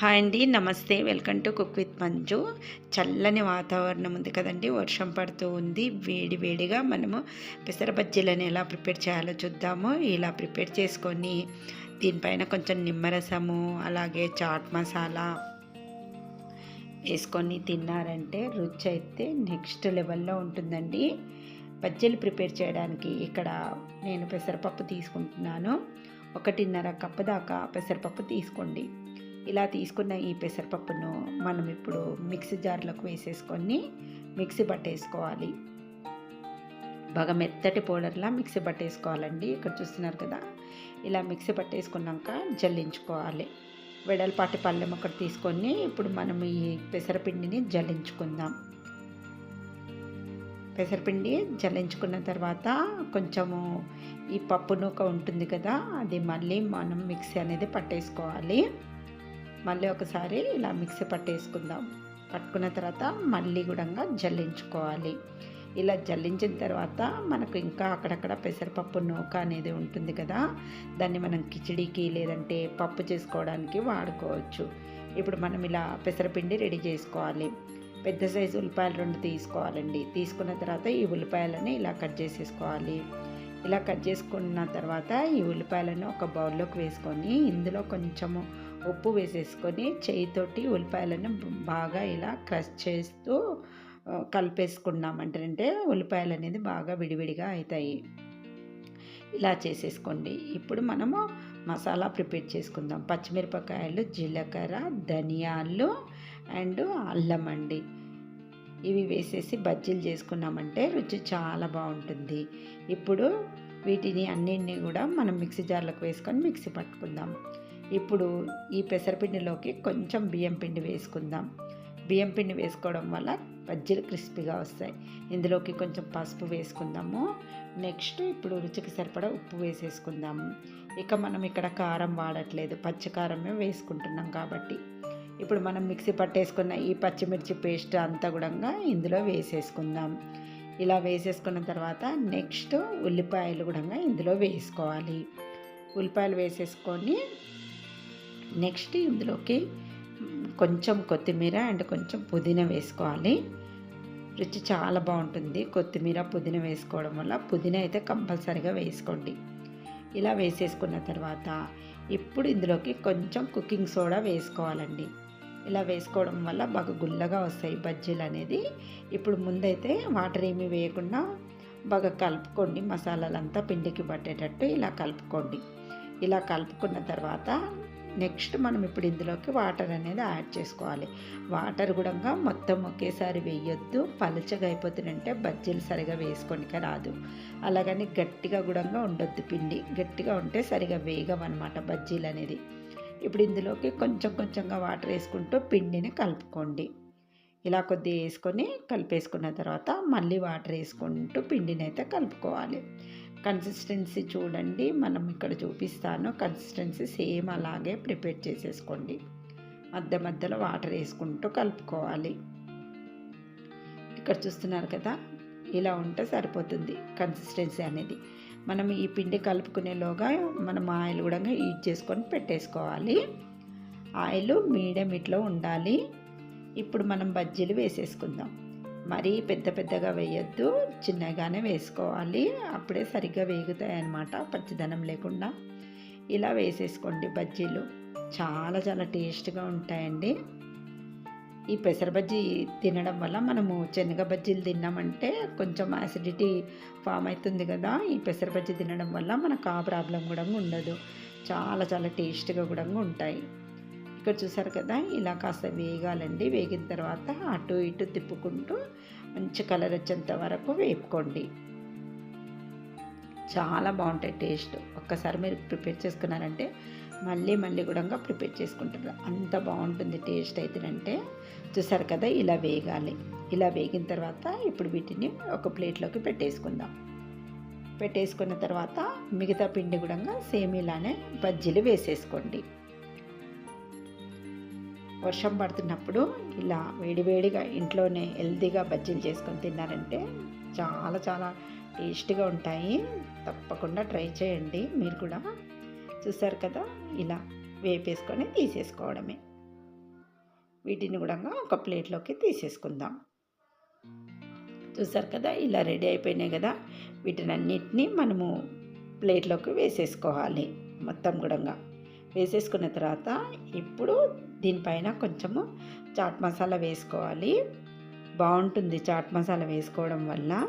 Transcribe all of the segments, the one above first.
Hi అండి నమస్తే. Welcome to cook with Manju. చల్లని వాతావరణం ఉంది కదండి వర్షం పడుతూ ఉంది. వేడి వేడిగా మనము పెసర బజ్జీలను ఎలా ప్రిపేర్ చేయాలో చూద్దాము. ఇలా ప్రిపేర్ చేసుకొని దీనిపైన కొంచెం నిమ్మరసము అలాగే చాట్ మసాలా వేసుకొని తిన్నారంటే రుచి అయితే నెక్స్ట్ లెవెల్లో ఉంటుందండి. బజ్జీలు ప్రిపేర్ చేయడానికి ఇక్కడ నేను పెసరపప్పు తీసుకుంటున్నాను. ఒకటిన్నర కప్పు దాకా పెసరపప్పు తీసుకోండి. ఇలా తీసుకున్న ఈ పెసరపప్పును మనం ఇప్పుడు మిక్సీ జార్లోకి వేసేసుకొని మిక్సీ పట్టేసుకోవాలి బాగా మెత్తటి పౌడర్లా మిక్సీ పట్టేసుకోవాలండి ఇక్కడ చూస్తున్నారు కదా? ఇలా మిక్సీ పట్టేసుకున్నాక జల్లించుకోవాలి. వెడల్పాటి పళ్ళెం ఒకటి తీసుకొని ఇప్పుడు మనం ఈ పెసరపిండిని జల్లించుకుందాం. పెసరపిండి జల్లించుకున్న తర్వాత కొంచెము ఈ పప్పు నూక ఉంటుంది కదా అది మళ్ళీ మనం మిక్సీ అనేది పట్టేసుకోవాలి. మళ్ళీ ఒకసారి ఇలా మిక్సీ పట్టేసుకుందాం. పట్టుకున్న తర్వాత మళ్ళీ కూడా జల్లించుకోవాలి. ఇలా జల్లించిన తర్వాత మనకు ఇంకా అక్కడక్కడ పెసరపప్పు నూక అనేది ఉంటుంది కదా దాన్ని మనం కిచిడికి లేదంటే పప్పు చేసుకోవడానికి వాడుకోవచ్చు. ఇప్పుడు మనం ఇలా పెసరపిండి రెడీ చేసుకోవాలి. పెద్ద సైజు ఉల్లిపాయలు రెండు తీసుకోవాలండి. తీసుకున్న తర్వాత ఈ ఉల్లిపాయలని ఇలా కట్ చేసేసుకోవాలి. ఇలా కట్ చేసుకున్న తర్వాత ఈ ఉల్లిపాయలను ఒక బౌల్లోకి వేసుకొని ఇందులో కొంచెము ఉప్పు వేసేసుకొని చేయితోటి ఉల్లిపాయలను బాగా ఇలా క్రష్ చేస్తూ కలిపేసుకున్నామంటే ఉల్లిపాయలు అనేది బాగా విడివిడిగా అవుతాయి ఇలా చేసేసుకోండి. ఇప్పుడు మనము మసాలా ప్రిపేర్ చేసుకుందాం. పచ్చిమిరపకాయలు జీలకర్ర ధనియాలు అండ్ అల్లం అండి. ఇవి వేసేసి బజ్జీలు చేసుకున్నామంటే రుచి చాలా బాగుంటుంది. ఇప్పుడు వీటిని అన్నింటినీ కూడా మనం మిక్సీ జార్లకు వేసుకొని మిక్సీ పట్టుకుందాం. ఇప్పుడు ఈ పెసరపిండిలోకి కొంచెం బియ్యం పిండి వేసుకుందాం. బియ్యం పిండి వేసుకోవడం వల్ల బజ్జీలు క్రిస్పీగా వస్తాయి. ఇందులోకి కొంచెం పసుపు వేసుకుందాము. నెక్స్ట్ ఇప్పుడు రుచికి సరిపడా ఉప్పు వేసేసుకుందాము. ఇక మనం ఇక్కడ కారం వాడట్లేదు. పచ్చికారమే వేసుకుంటున్నాం కాబట్టి. ఇప్పుడు మనం మిక్సీ పట్టేసుకున్న ఈ పచ్చిమిర్చి పేస్ట్ అంతా కూడా ఇందులో వేసేసుకుందాం. ఇలా వేసేసుకున్న తర్వాత నెక్స్ట్ ఉల్లిపాయలు కూడా ఇందులో వేసుకోవాలి. ఉల్లిపాయలు వేసేసుకొని నెక్స్ట్ ఇందులోకి కొంచెం కొత్తిమీర అండ్ కొంచెం పుదీనా వేసుకోవాలి. రుచి చాలా బాగుంటుంది. కొత్తిమీర పుదీనా వేసుకోవడం వల్ల పుదీనా అయితే కంపల్సరీగా వేసుకోండి. ఇలా వేసేసుకున్న తర్వాత ఇప్పుడు ఇందులోకి కొంచెం కుకింగ్ సోడా వేసుకోవాలండి. ఇలా వేసుకోవడం వల్ల బాగా గుల్లగా వస్తాయి బజ్జీలు అనేది. ఇప్పుడు ముందైతే వాటర్ ఏమీ వేయకుండా బాగా కలుపుకోండి. మసాలాలంతా పిండికి పట్టేటట్టు ఇలా కలుపుకోండి. ఇలా కలుపుకున్న తర్వాత నెక్స్ట్ మనం ఇప్పుడు ఇందులోకి వాటర్ అనేది యాడ్ చేసుకోవాలి. వాటర్ కూడా మొత్తం ఒకేసారి వేయొద్దు. పలచగా అయిపోతుందంటే బజ్జీలు సరిగా వేసుకోనిక రాదు. అలాగని గట్టిగా కూడా ఉండొద్దు పిండి. గట్టిగా ఉంటే సరిగా వేగమన్నమాట బజ్జీలు అనేది. ఇప్పుడు ఇందులోకి కొంచెం కొంచెంగా వాటర్ వేసుకుంటూ పిండిని కలుపుకోండి. ఇలా కొద్దిగా వేసుకొని కలిపేసుకున్న తర్వాత మళ్ళీ వాటర్ వేసుకుంటూ పిండిని అయితే కలుపుకోవాలి. కన్సిస్టెన్సీ చూడండి మనం ఇక్కడ చూపిస్తాను. కన్సిస్టెన్సీ సేమ్ అలాగే ప్రిపేర్ చేసేసుకోండి. మధ్య మధ్యలో వాటర్ వేసుకుంటూ కలుపుకోవాలి. ఇక్కడ చూస్తున్నారు కదా ఇలా ఉంటే సరిపోతుంది కన్సిస్టెన్సీ అనేది. మనం ఈ పిండి కలుపుకునేలోగా మనం ఆయిల్ కూడా హీట్ చేసుకొని పెట్టేసుకోవాలి. ఆయిల్ మీడియం ఇట్లో ఉండాలి. ఇప్పుడు మనం బజ్జీలు వేసేసుకుందాం. మరీ పెద్ద పెద్దగా వేయొద్దు. చిన్నగానే వేసుకోవాలి. అప్పుడే సరిగ్గా వేగుతాయి అన్నమాట పచ్చిదనం లేకుండా. ఇలా వేసేసుకోండి బజ్జీలు. చాలా చాలా టేస్ట్గా ఉంటాయండి. ఈ పెసర బజ్జీ తినడం వల్ల మనము శనగ బజ్జీలు తిన్నామంటే కొంచెం యాసిడిటీ ఫామ్ అవుతుంది కదా. ఈ పెసర బజ్జీ తినడం వల్ల మనకు ఆ ప్రాబ్లం కూడా ఉండదు. చాలా చాలా టేస్ట్గా కూడా ఉంటాయి. ఇక్కడ చూసారు కదా ఇలా కాస్త వేగాలండి. వేగిన తర్వాత అటు ఇటు తిప్పుకుంటూ మంచి కలర్ వచ్చేంత వరకు వేపుకోండి. చాలా బాగుంటాయి టేస్ట్ ఒక్కసారి మీరు ప్రిపేర్ చేసుకున్నారంటే మళ్ళీ మళ్ళీ కూడా ప్రిపేర్ చేసుకుంటారు. అంత బాగుంటుంది టేస్ట్ అయితేనంటే చూసారు కదా ఇలా వేగాలి. ఇలా వేగిన తర్వాత ఇప్పుడు వీటిని ఒక ప్లేట్లోకి పెట్టేసుకుందాం. పెట్టేసుకున్న తర్వాత మిగతా పిండి కూడా సేమ్ ఇలానే బజ్జీలు వేసేసుకోండి. వర్షం పడుతున్నప్పుడు ఇలా వేడివేడిగా ఇంట్లోనే హెల్తీగా బజ్జీలు చేసుకొని తిన్నారంటే చాలా చాలా టేస్ట్గా ఉంటాయి. తప్పకుండా ట్రై చేయండి. మీరు కూడా చూసారు కదా ఇలా వేపేసుకొని తీసేసుకోవడమే. వీటిని కూడా ఒక ప్లేట్లోకి తీసేసుకుందాం. చూసారు కదా ఇలా రెడీ అయిపోయినాయి కదా వీటిని అన్నిటినీ మనము ప్లేట్లోకి వేసేసుకోవాలి మొత్తం కూడా. వేసేసుకున్న తర్వాత ఇప్పుడు దీనిపైన కొంచెము చాట్ మసాలా వేసుకోవాలి. బాగుంటుంది చాట్ మసాలా వేసుకోవడం వల్ల.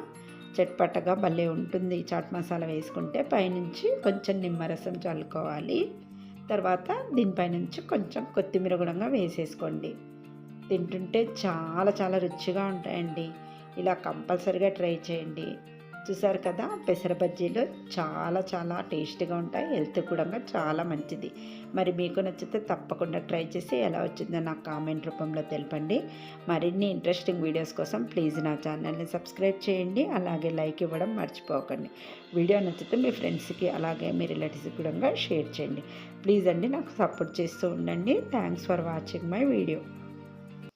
చట్పటగా భలే ఉంటుంది చాట్ మసాలా వేసుకుంటే. పైనుంచి కొంచెం నిమ్మరసం చల్లుకోవాలి. తర్వాత దీనిపైనుంచి కొంచెం కొత్తిమీర కూడా వేసేసుకోండి. తింటుంటే చాలా చాలా రుచిగా ఉంటాయండి. ఇలా కంపల్సరిగా ట్రై చేయండి. చూసారు కదా పెసర బజ్జీలు చాలా చాలా టేస్టీగా ఉంటాయి హెల్త్ కూడా చాలా మంచిది. మరి మీకు నచ్చితే తప్పకుండా ట్రై చేసి ఎలా వచ్చిందో నాకు కామెంట్ రూపంలో తెలపండి. మరిన్ని ఇంట్రెస్టింగ్ వీడియోస్ కోసం ప్లీజ్ నా ఛానల్ని సబ్స్క్రైబ్ చేయండి అలాగే లైక్ ఇవ్వడం మర్చిపోకండి. వీడియో నచ్చితే మీ ఫ్రెండ్స్కి అలాగే మీ రిలేటివ్స్కి కూడా షేర్ చేయండి. ప్లీజ్ అండి నాకు సపోర్ట్ చేస్తూ ఉండండి. Thanks for watching my video.